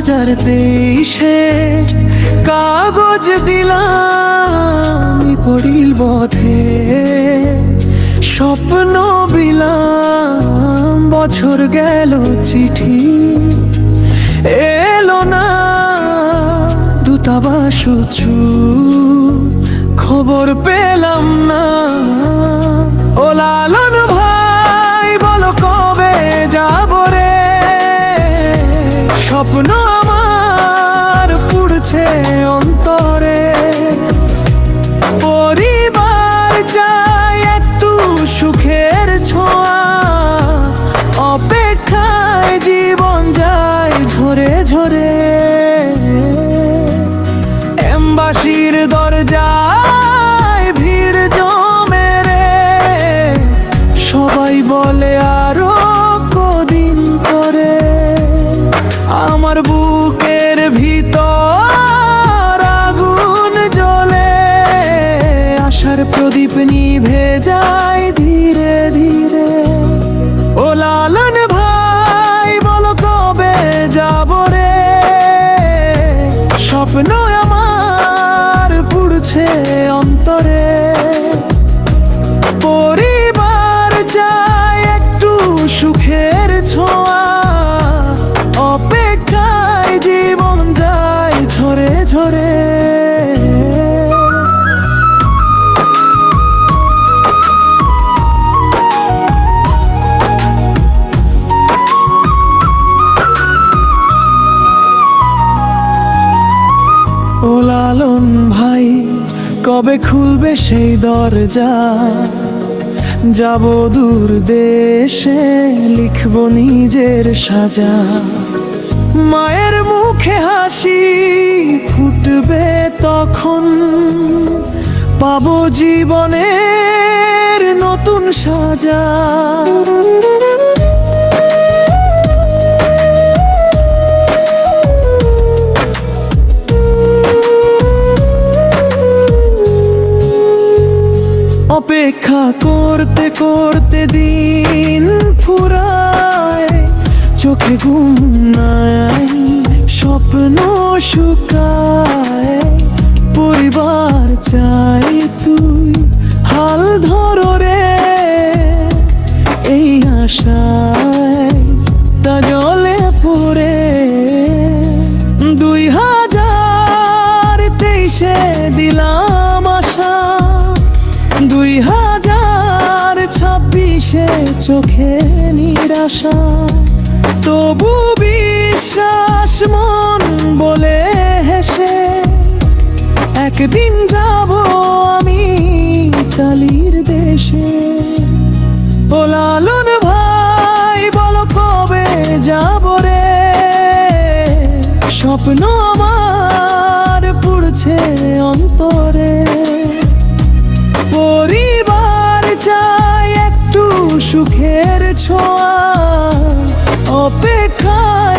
হাজার তেইশে কাগজ দিলাম করিল বধে। স্বপ্ন বিলাম, বছর গেল, চিঠি এলো না। দূতাবাস খবর পেলাম না। স্বপ্ন প্রদীপ নিভে যায় ধীরে ধীরে। ও লালন ভাই, বলো কবে যাব রে? স্বপ্ন আমার পুড়ছে অন্তরে। পরিবার চায় একটু সুখের ছোঁয়া। অপেক্ষায় জীবন যায় ঝরে ঝরে। ও লালন ভাই, কবে খুলবে সেই দরজা? যাব দূর দেশে, লিখব নিজের সাজা। মায়ের মুখে হাসি ফুটবে তখন। পাবো জীবনের নতুন সাজা। করতে করতে দিন ফুরায়, চোখে ঘুম নাই, স্বপ্ন শুকায়। পরিবার চাই তুই, হাল ধরো রে। এই আশায় তা জলে পড়ে। দুই হাজার তেইশে দিলাম সে চোখে নিরাশা, তবু বিশ্বাস মন বলে হেসে, একদিন যাব আমি ইতালির দেশে। ও লালন ভাই, বলো কবে যাব রে? স্বপ্ন আমার পুড়ছে অন্তর। সুখের ছোঁয়া অপেক্ষা